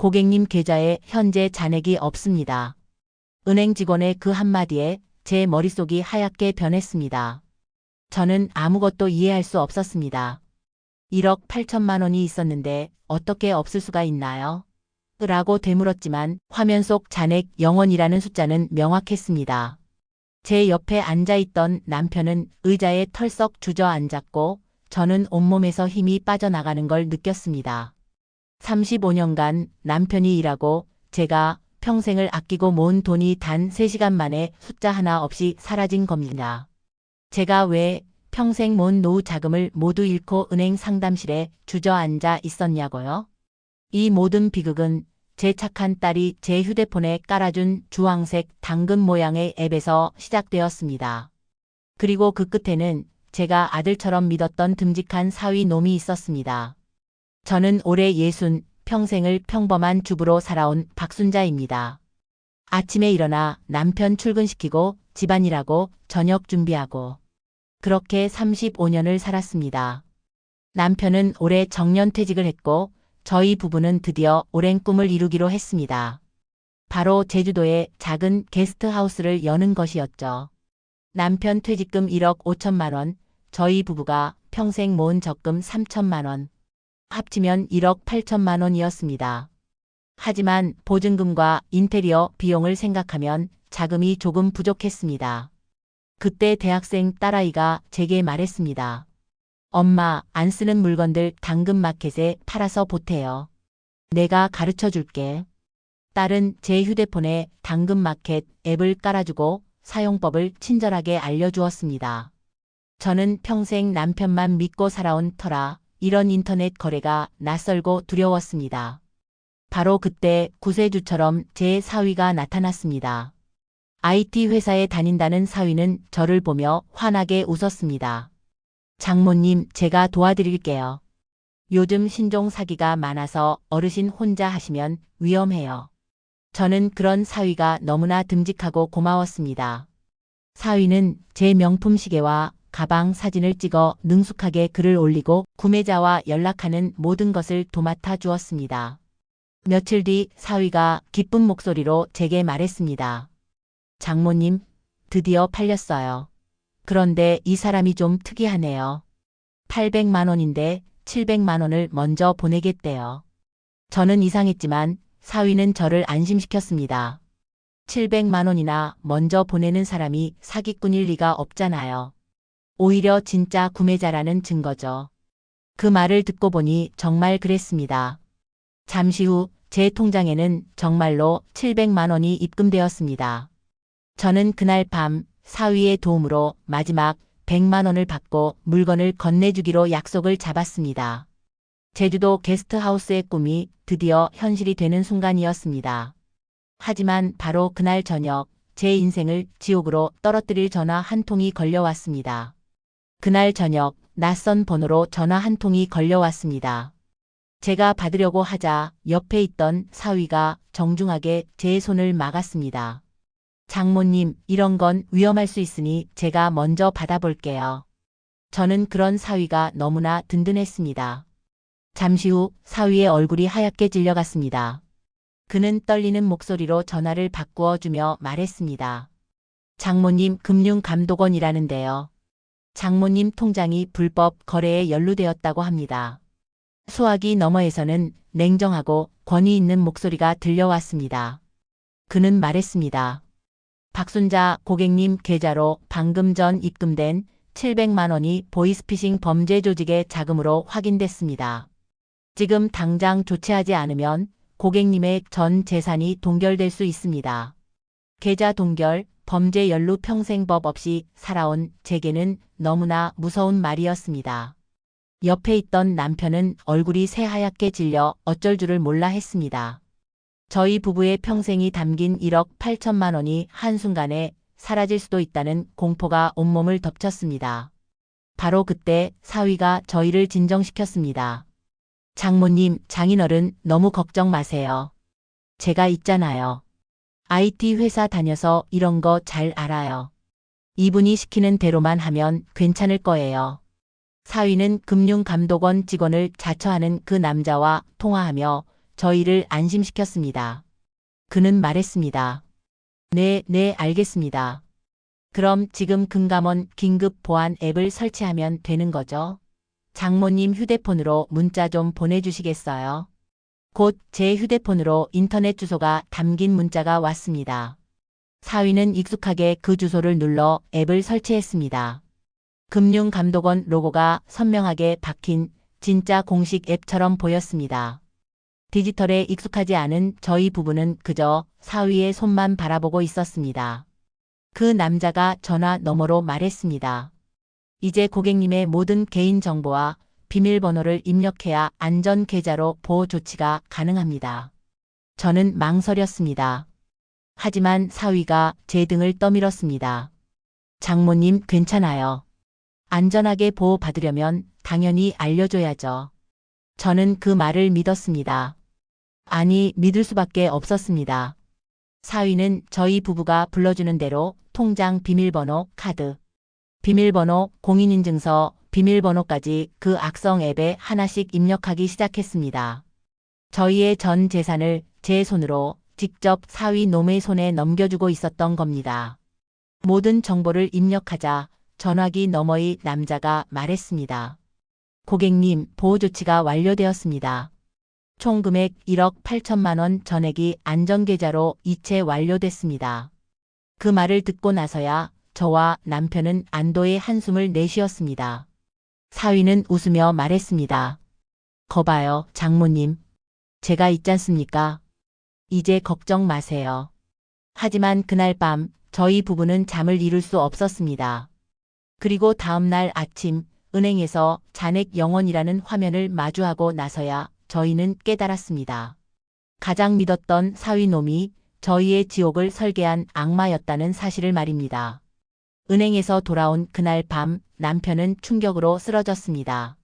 고객님 계좌에 현재 잔액이 없습니다. 은행 직원의 그 한마디에 제 머릿속이 하얗게 변했습니다. 저는 아무것도 이해할 수 없었습니다. 1억 8천만 원이 있었는데 어떻게 없을 수가 있나요? 라고 되물었지만 화면 속 잔액 0원이라는 숫자는 명확했습니다. 제 옆에 앉아있던 남편은 의자에 털썩 주저앉았고 저는 온몸에서 힘이 빠져나가는 걸 느꼈습니다. 35년간 남편이 일하고 제가 평생을 아끼고 모은 돈이 단 3시간 만에 숫자 하나 없이 사라진 겁니다. 제가 왜 평생 모은 노후 자금을 모두 잃고 은행 상담실에 주저앉아 있었냐고요? 이 모든 비극은 제 착한 딸이 제 휴대폰에 깔아준 주황색 당근 모양의 앱에서 시작되었습니다. 그리고 그 끝에는 제가 아들처럼 믿었던 듬직한 사위 놈이 있었습니다. 저는 올해 예순 평생을 평범한 주부로 살아온 박순자입니다. 아침에 일어나 남편 출근시키고 집안일하고 저녁 준비하고 그렇게 35년을 살았습니다. 남편은 올해 정년 퇴직을 했고 저희 부부는 드디어 오랜 꿈을 이루기로 했습니다. 바로 제주도에 작은 게스트하우스를 여는 것이었죠. 남편 퇴직금 1억 5천만 원, 저희 부부가 평생 모은 적금 3천만 원, 합치면 1억 8천만 원이었습니다. 하지만 보증금과 인테리어 비용을 생각하면 자금이 조금 부족했습니다. 그때 대학생 딸아이가 제게 말했습니다. 엄마, 안 쓰는 물건들 당근마켓에 팔아서 보태요. 내가 가르쳐 줄게. 딸은 제 휴대폰에 당근마켓 앱을 깔아주고 사용법을 친절하게 알려주었습니다. 저는 평생 남편만 믿고 살아온 터라 이런 인터넷 거래가 낯설고 두려웠습니다. 바로 그때 구세주처럼 제 사위가 나타났습니다. IT 회사에 다닌다는 사위는 저를 보며 환하게 웃었습니다. 장모님, 제가 도와드릴게요. 요즘 신종 사기가 많아서 어르신 혼자 하시면 위험해요. 저는 그런 사위가 너무나 듬직하고 고마웠습니다. 사위는 제 명품 시계와 가방 사진을 찍어 능숙하게 글을 올리고 구매자와 연락하는 모든 것을 도맡아 주었습니다. 며칠 뒤 사위가 기쁜 목소리로 제게 말했습니다. 장모님, 드디어 팔렸어요. 그런데 이 사람이 좀 특이하네요. 800만 원인데 700만 원을 먼저 보내겠대요. 저는 이상했지만 사위는 저를 안심시켰습니다. 700만 원이나 먼저 보내는 사람이 사기꾼일 리가 없잖아요. 오히려 진짜 구매자라는 증거죠. 그 말을 듣고 보니 정말 그랬습니다. 잠시 후 제 통장에는 정말로 700만 원이 입금되었습니다. 저는 그날 밤 사위의 도움으로 마지막 100만 원을 받고 물건을 건네주기로 약속을 잡았습니다. 제주도 게스트하우스의 꿈이 드디어 현실이 되는 순간이었습니다. 하지만 바로 그날 저녁 제 인생을 지옥으로 떨어뜨릴 전화 한 통이 걸려왔습니다. 그날 저녁 낯선 번호로 전화 한 통이 걸려왔습니다. 제가 받으려고 하자 옆에 있던 사위가 정중하게 제 손을 막았습니다. 장모님, 이런 건 위험할 수 있으니 제가 먼저 받아볼게요. 저는 그런 사위가 너무나 든든했습니다. 잠시 후 사위의 얼굴이 하얗게 질려갔습니다. 그는 떨리는 목소리로 전화를 바꾸어 주며 말했습니다. 장모님 금융감독원이라는데요. 장모님 통장이 불법 거래에 연루되었다고 합니다. 수화기 너머에서는 냉정하고 권위 있는 목소리가 들려왔습니다. 그는 말했습니다. 박순자 고객님 계좌로 방금 전 입금된 700만 원이 보이스피싱 범죄 조직의 자금으로 확인됐습니다. 지금 당장 조치하지 않으면 고객님의 전 재산이 동결될 수 있습니다. 계좌 동결, 범죄 연루 평생 법 없이 살아온 제게는 너무나 무서운 말이었습니다. 옆에 있던 남편은 얼굴이 새하얗게 질려 어쩔 줄을 몰라 했습니다. 저희 부부의 평생이 담긴 1억 8천만 원이 한순간에 사라질 수도 있다는 공포가 온몸을 덮쳤습니다. 바로 그때 사위가 저희를 진정시켰습니다. 장모님, 장인어른 너무 걱정 마세요. 제가 있잖아요. IT 회사 다녀서 이런 거 잘 알아요. 이분이 시키는 대로만 하면 괜찮을 거예요. 사위는 금융감독원 직원을 자처하는 그 남자와 통화하며 저희를 안심시켰습니다. 그는 말했습니다. 네, 네, 알겠습니다. 그럼 지금 금감원 긴급 보안 앱을 설치하면 되는 거죠? 장모님 휴대폰으로 문자 좀 보내주시겠어요? 곧 제 휴대폰으로 인터넷 주소가 담긴 문자가 왔습니다. 사위는 익숙하게 그 주소를 눌러 앱을 설치했습니다. 금융감독원 로고가 선명하게 박힌 진짜 공식 앱처럼 보였습니다. 디지털에 익숙하지 않은 저희 부부는 그저 사위의 손만 바라보고 있었습니다. 그 남자가 전화 너머로 말했습니다. 이제 고객님의 모든 개인 정보와 비밀번호를 입력해야 안전 계좌로 보호 조치가 가능합니다. 저는 망설였습니다. 하지만 사위가 제 등을 떠밀었습니다. 장모님 괜찮아요. 안전하게 보호받으려면 당연히 알려줘야죠. 저는 그 말을 믿었습니다. 아니, 믿을 수밖에 없었습니다. 사위는 저희 부부가 불러주는 대로 통장 비밀번호, 카드, 비밀번호, 공인인증서, 비밀번호까지 그 악성 앱에 하나씩 입력하기 시작했습니다. 저희의 전 재산을 제 손으로 직접 사위 놈의 손에 넘겨주고 있었던 겁니다. 모든 정보를 입력하자 전화기 너머의 남자가 말했습니다. 고객님, 보호 조치가 완료되었습니다. 총 금액 1억 8천만 원 전액이 안전계좌로 이체 완료됐습니다. 그 말을 듣고 나서야 저와 남편은 안도의 한숨을 내쉬었습니다. 사위는 웃으며 말했습니다. 거봐요, 장모님. 제가 있잖습니까? 이제 걱정 마세요. 하지만 그날 밤 저희 부부는 잠을 이룰 수 없었습니다. 그리고 다음날 아침 은행에서 잔액 영원이라는 화면을 마주하고 나서야 저희는 깨달았습니다. 가장 믿었던 사위놈이 저희의 지옥을 설계한 악마였다는 사실을 말입니다. 은행에서 돌아온 그날 밤 남편은 충격으로 쓰러졌습니다.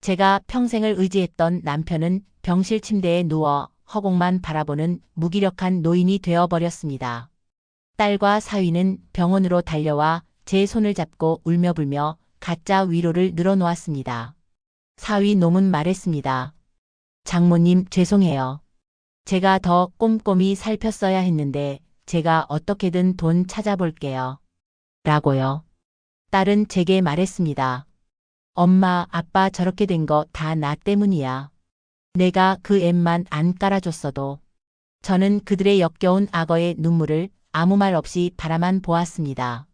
제가 평생을 의지했던 남편은 병실 침대에 누워 허공만 바라보는 무기력한 노인이 되어버렸습니다. 딸과 사위는 병원으로 달려와 제 손을 잡고 울며 불며 가짜 위로를 늘어놓았습니다. 사위 놈은 말했습니다. 장모님 죄송해요. 제가 더 꼼꼼히 살폈어야 했는데 제가 어떻게든 돈 찾아볼게요. 라고요. 딸은 제게 말했습니다. 엄마, 아빠 저렇게 된 거 다 나 때문이야. 내가 그 앱만 안 깔아줬어도. 저는 그들의 역겨운 악어의 눈물을 아무 말 없이 바라만 보았습니다.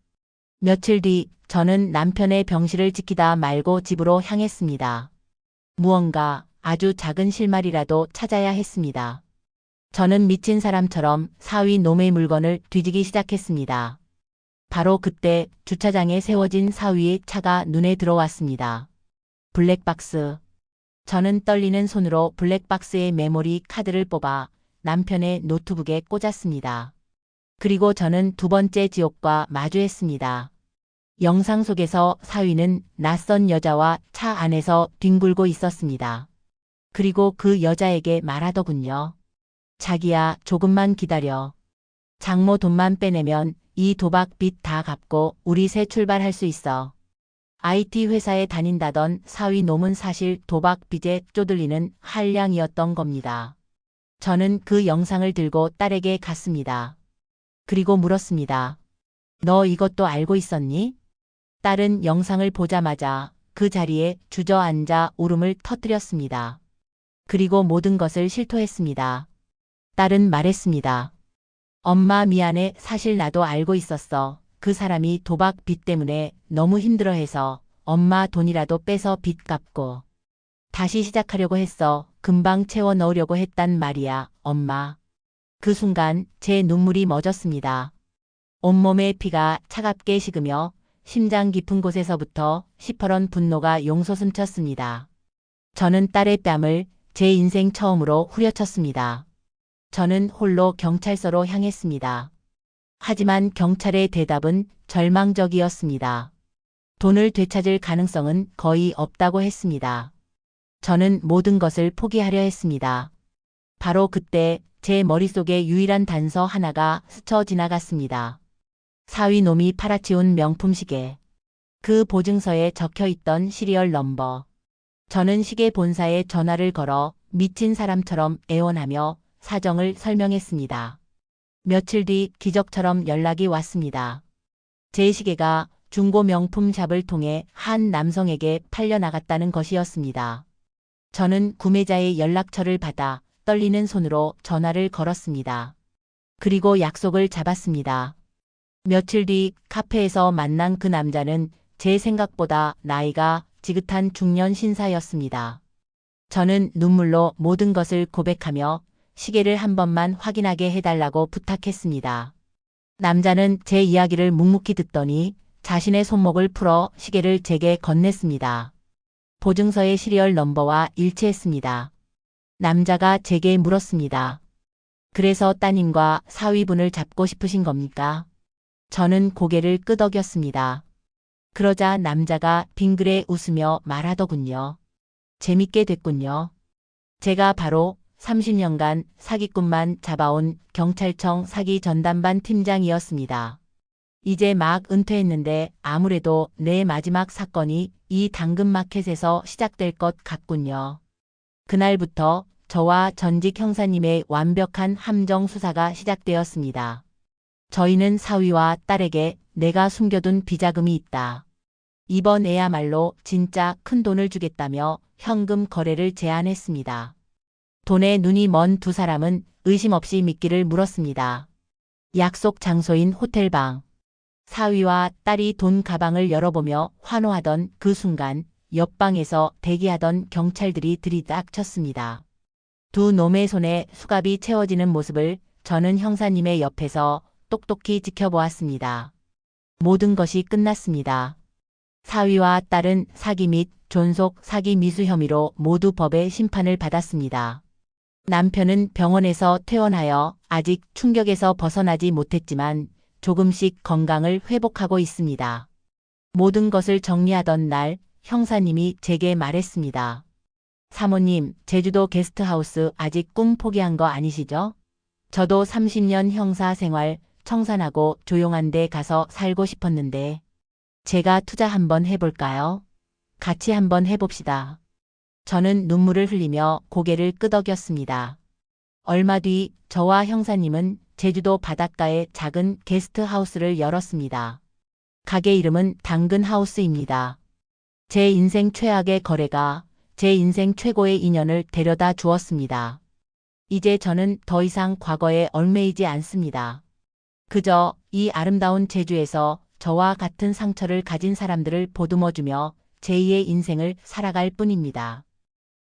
며칠 뒤 저는 남편의 병실을 지키다 말고 집으로 향했습니다. 무언가 아주 작은 실마리라도 찾아야 했습니다. 저는 미친 사람처럼 사위 놈의 물건을 뒤지기 시작했습니다. 바로 그때 주차장에 세워진 사위의 차가 눈에 들어왔습니다. 블랙박스. 저는 떨리는 손으로 블랙박스의 메모리 카드를 뽑아 남편의 노트북에 꽂았습니다. 그리고 저는 두 번째 지옥과 마주했습니다. 영상 속에서 사위는 낯선 여자와 차 안에서 뒹굴고 있었습니다. 그리고 그 여자에게 말하더군요. 자기야, 조금만 기다려. 장모 돈만 빼내면 이 도박 빚 다 갚고 우리 새 출발할 수 있어. IT 회사에 다닌다던 사위 놈은 사실 도박 빚에 쪼들리는 한량이었던 겁니다. 저는 그 영상을 들고 딸에게 갔습니다. 그리고 물었습니다. 너 이것도 알고 있었니? 딸은 영상을 보자마자 그 자리에 주저앉아 울음을 터뜨렸습니다. 그리고 모든 것을 실토했습니다. 딸은 말했습니다. 엄마 미안해 사실 나도 알고 있었어. 그 사람이 도박 빚 때문에 너무 힘들어해서 엄마 돈이라도 빼서 빚 갚고 다시 시작하려고 했어. 금방 채워 넣으려고 했단 말이야, 엄마. 그 순간 제 눈물이 멎었습니다. 온몸의 피가 차갑게 식으며 심장 깊은 곳에서부터 시퍼런 분노가 용솟음쳤습니다. 저는 딸의 뺨을 제 인생 처음으로 후려쳤습니다. 저는 홀로 경찰서로 향했습니다. 하지만 경찰의 대답은 절망적이었습니다. 돈을 되찾을 가능성은 거의 없다고 했습니다. 저는 모든 것을 포기하려 했습니다. 바로 그때 제 머릿속에 유일한 단서 하나가 스쳐 지나갔습니다. 사위 놈이 팔아치운 명품 시계. 그 보증서에 적혀 있던 시리얼 넘버. 저는 시계 본사에 전화를 걸어 미친 사람처럼 애원하며 사정을 설명했습니다. 며칠 뒤 기적처럼 연락이 왔습니다. 제 시계가 중고 명품 샵을 통해 한 남성에게 팔려나갔다는 것이었습니다. 저는 구매자의 연락처를 받아 떨리는 손으로 전화를 걸었습니다. 그리고 약속을 잡았습니다. 며칠 뒤 카페에서 만난 그 남자는 제 생각보다 나이가 지긋한 중년 신사였습니다. 저는 눈물로 모든 것을 고백하며 시계를 한 번만 확인하게 해달라고 부탁했습니다. 남자는 제 이야기를 묵묵히 듣더니 자신의 손목을 풀어 시계를 제게 건넸습니다. 보증서의 시리얼 넘버와 일치했습니다. 남자가 제게 물었습니다. 그래서 따님과 사위분을 잡고 싶으신 겁니까? 저는 고개를 끄덕였습니다. 그러자 남자가 빙그레 웃으며 말하더군요. 재밌게 됐군요. 제가 바로 30년간 사기꾼만 잡아온 경찰청 사기 전담반 팀장이었습니다. 이제 막 은퇴했는데 아무래도 내 마지막 사건이 이 당근마켓에서 시작될 것 같군요. 그날부터 저와 전직 형사님의 완벽한 함정 수사가 시작되었습니다. 저희는 사위와 딸에게 내가 숨겨둔 비자금이 있다. 이번에야말로 진짜 큰 돈을 주겠다며 현금 거래를 제안했습니다. 돈에 눈이 먼 두 사람은 의심 없이 믿기를 물었습니다. 약속 장소인 호텔방. 사위와 딸이 돈 가방을 열어보며 환호하던 그 순간 옆방에서 대기하던 경찰들이 들이닥쳤습니다. 두 놈의 손에 수갑이 채워지는 모습을 저는 형사님의 옆에서 똑똑히 지켜보았습니다. 모든 것이 끝났습니다. 사위와 딸은 사기 및 존속 사기 미수 혐의로 모두 법의 심판을 받았습니다. 남편은 병원에서 퇴원하여 아직 충격에서 벗어나지 못했지만 조금씩 건강을 회복하고 있습니다. 모든 것을 정리하던 날 형사님이 제게 말했습니다. 사모님, 제주도 게스트하우스 아직 꿈 포기한 거 아니시죠? 저도 30년 형사 생활 청산하고 조용한 데 가서 살고 싶었는데 제가 투자 한번 해볼까요? 같이 한번 해봅시다. 저는 눈물을 흘리며 고개를 끄덕였습니다. 얼마 뒤 저와 형사님은 제주도 바닷가에 작은 게스트하우스를 열었습니다. 가게 이름은 당근하우스입니다. 제 인생 최악의 거래가 제 인생 최고의 인연을 데려다 주었습니다. 이제 저는 더 이상 과거에 얽매이지 않습니다. 그저 이 아름다운 제주에서 저와 같은 상처를 가진 사람들을 보듬어주며 제2의 인생을 살아갈 뿐입니다.